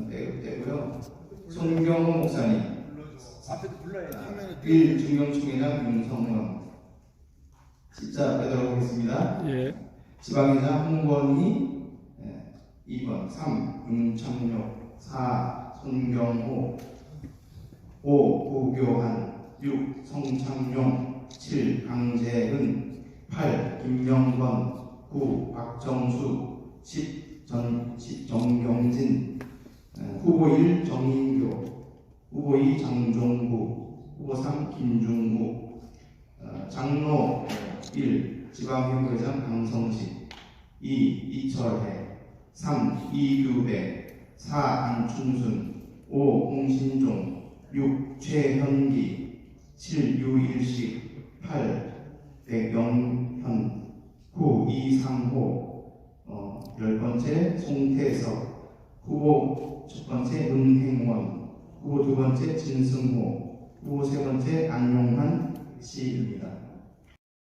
되- 되고요. 손경호 목사님, 앞에도 불러야지. 1 중경총회장 윤성원 진짜 빼도록 하겠습니다. 예. 지방이자 홍건희 예, 2번 3 윤창룡 4 손경호 5 고교한 6 성창용 7 강재은 8 김영건 9 박정수 10 전, 10 정경진 예, 후보 1 정인교 후보 2 장종구 후보 3 김중무 어, 장로 1 지방협의회장 강성식 2. 이철해 3. 이규배 4. 안충순 5. 홍신종 6. 최현기 7. 유일식 8. 백영현 9. 이상호 어, 열 번째 송태석 후보 첫 번째 은행원, 후보 두 번째 진승호, 후보 세 번째 안용환 씨입니다.